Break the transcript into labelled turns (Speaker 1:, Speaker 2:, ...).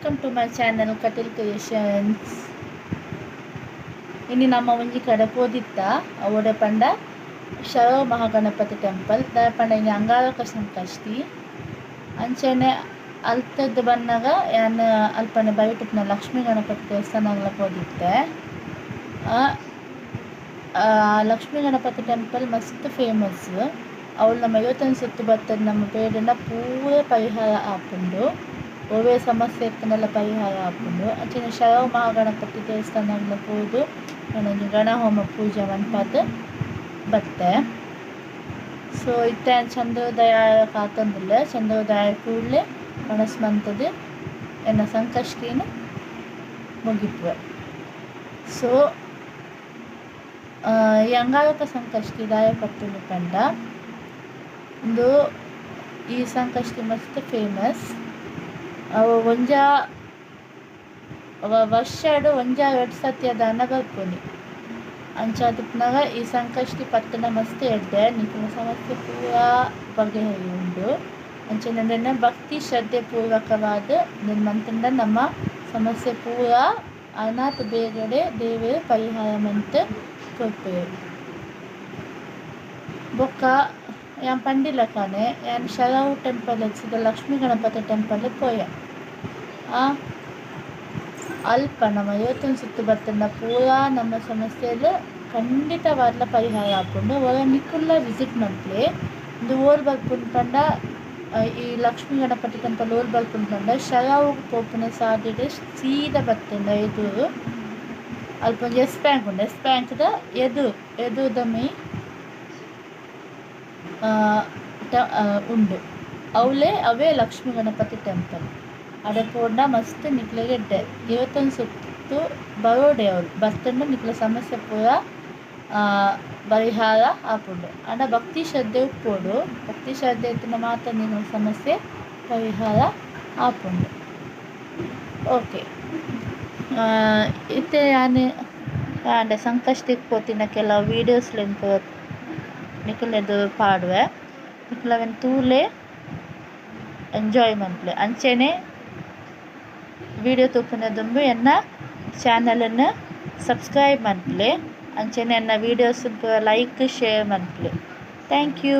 Speaker 1: ಮೈ channel Kateel creations ಇನ್ನು ನಮ್ಮ ಒಂಜಿ ಕಡೆ ಪೋದಿತ್ತ ಅವಡೆ ಪಂಡ ಶರವ ಮಹಾಗಣಪತಿ ಟೆಂಪಲ್ ದಾಯ ಪಂಡ ಇನ್ನು ಅಂಗಾರಕ ಸಂಕಷ್ಟಿ ಅಂಚೆನೆ ಅಲ್ತದ್ದು ಬಂದಾಗ ಯಾನ್ ಅಲ್ಪನೆ ಬೈಟುಪ್ನ ಲಕ್ಷ್ಮೀ ಗಣಪತಿ ದೇವಸ್ಥಾನಗಳ ಪೋದಿತ್ತೆ ಲಕ್ಷ್ಮೀ ಗಣಪತಿ ಟೆಂಪಲ್ ಮಸ್ತ್ ಫೇಮಸ್ ಅವಳು ನಮ್ಮ ಐವತ್ತೊಂದು ಸುತ್ತು ಬರ್ತದೆ ನಮ್ಮ ಪೇಡನ್ನ ಪೂರ ಪರಿಹಾರ ಆಪುಂಡು ಒವ್ವೇ ಸಮಸ್ಯೆ ಇರ್ತನೆಲ್ಲ ಪರಿಹಾರ ಆಗ್ಬೋದು ಅಚಿನ ಶರವ ಮಹಾಗಣಪತಿ ದೇವಸ್ಥಾನಗಳ ಒಂದೊಂದು ಗಣ ಹೋಮ ಪೂಜೆ ಮನ್ಪದ್ ಬತ್ತೆ ಸೊ ಇತ್ತೆ ಚಂದ್ರೋದಯ ಕಾತಂದಿಲ್ಲ. ಚಂದ್ರೋದಯ ಕೂಡಲೇ ಮನಸ್ ಮಂತದ ಎನ್ನ ಸಂಕಷ್ಟಿನ ಮುಗಿಪುವೆ ಸೊ ಅಂಗಾರಕ ಸಂಕಷ್ಟಿ ದಾಯ ಕಂಡ ಒಂದು ಈ ಸಂಕಷ್ಟಿ ಮಸ್ತ್ ಫೇಮಸ್ ಒಂಜ ವರ್ಷಡು ಒಂಜ ಎರಡು ಸತಿ ಅದಾನ ಬರ್ಪುನಿ ಅಂಚಾದಿಪ್ಪನಾಗ ಈ ಸಂಕಷ್ಟಿ ಪತ್ತನ ಮಸ್ತ್ ಎಡ್ಡೆ ನಿಖಿನ ಸಮಸ್ಯೆ ಪೂರ ಬಗೆಹರಿ ಉಂಡು ಅಂಚನೆ ಭಕ್ತಿ ಶ್ರದ್ಧೆ ಪೂರ್ವಕವಾದ ನಿಮ್ಮಂತಂಡ ನಮ್ಮ ಸಮಸ್ಯೆ ಪೂರ ಅನಾಥ ಬೇಗಡೆ ದೇವರು ಪರಿಹಾರ ಮಂತ್ ಕೊಡ್ತೇವೆ. ಬೊಕ್ಕ ಯಾನ್ ಪಂಡಿಲ ഞാൻ ಯಾನ್ ಶರವು ಟೆಂಪಲ್ ಸಿದ ಲಕ್ಷ್ಮಿ ಗಣಪತಿ ಟೆಂಪಲ್ ಪೋಯ. ಆ ಅಲ್ಪ ನಮ್ಮ ಐವತ್ತೊಂದು ಸುತ್ತು ಬರ್ತಂಡ ಪೂರಾ ನಮ್ಮ ಸಮಸ್ಯೆಲು ಖಂಡಿತವಾದ ಪರಿಹಾರ ಆಪುಂಡು ಅವಾಗ ನಿಕ್ಕುಲ್ಲ ವಿಸಿಟ್ ಮಾಡ್ತೀವಿ ಒಂದು ಪಂಡ ಆ, ಈ ಲಕ್ಷ್ಮಿ ಗಣಪತಿ ಟೆಂಪಲ್ ಬರ್ಪುನ್ ಪಂಡ ಶರಾವು ಪೋಪಿನ ಸಾಧ್ಯತೆ ಸೀದಾ ಬರ್ತಂಡ ಎದುರು. ಅಲ್ಪ ಎಸ್ ಬ್ಯಾಂಕ್ ಉಂಟು ಎಸ್ ಬ್ಯಾಂಕ್ದ ಎದುರು ಎದುರುದ ಮೇ ಉಂಡು. ಅವಳೇ ಅವೇ ಲಕ್ಷ್ಮೀ ಗಣಪತಿ ಟೆಂಪಲ್. ಅಡೆ ಪೋಂಡ ಮಸ್ತ್ ನಿಕ್ಲೆಗೆ ಎಡ್ಡೆ ಇವತ್ತೊಂದು ಸುತ್ತು ಬರೋಡೆ ಅವಳು ಬರ್ತಂಡ ನಿಕ್ಲ ಸಮಸ್ಯೆ ಪೂರ ಪರಿಹಾರ ಆಪುಂಡು ಆಂಡ ಭಕ್ತಿ ಶ್ರದ್ಧೆ ಉಪ್ಪೋಡು. ಭಕ್ತಿ ಶ್ರದ್ಧೆ ಇತ್ತಿನ ಮಾತ್ರ ನಿನ್ನ ಸಮಸ್ಯೆ, ಪರಿಹಾರ ಆಪುಂಡು ಓಕೆ. ಇತ್ತೆ ಯಾನ್? ಆಂಡ ಸಂಕಷ್ಟ ಪೋತಿನ ಕೆಲವು ವೀಡಿಯೋಸ್ ಪೋ ಪಾಡುವೆ. ನಿಖಿಲವೆನ್ ತೂಲೆ ಎಂಜಾಯ್ ಮನ್ಪ್ಲೆ ಅಂಚೆನೆ ವಿಡಿಯೋ ತೂಪುನದುಂಬು ಎನ್ನ ಚಾನಲನ್ನು ಸಬ್ಸ್ಕ್ರೈಬ್ ಮನ್ಪ್ಲೆ ಅಂಚೆನೆ ಎನ್ನ ವೀಡಿಯೋಸ್ ಲೈಕ್ ಶೇರ್ ಮನ್ಪ್ಲೆ ಥ್ಯಾಂಕ್ ಯು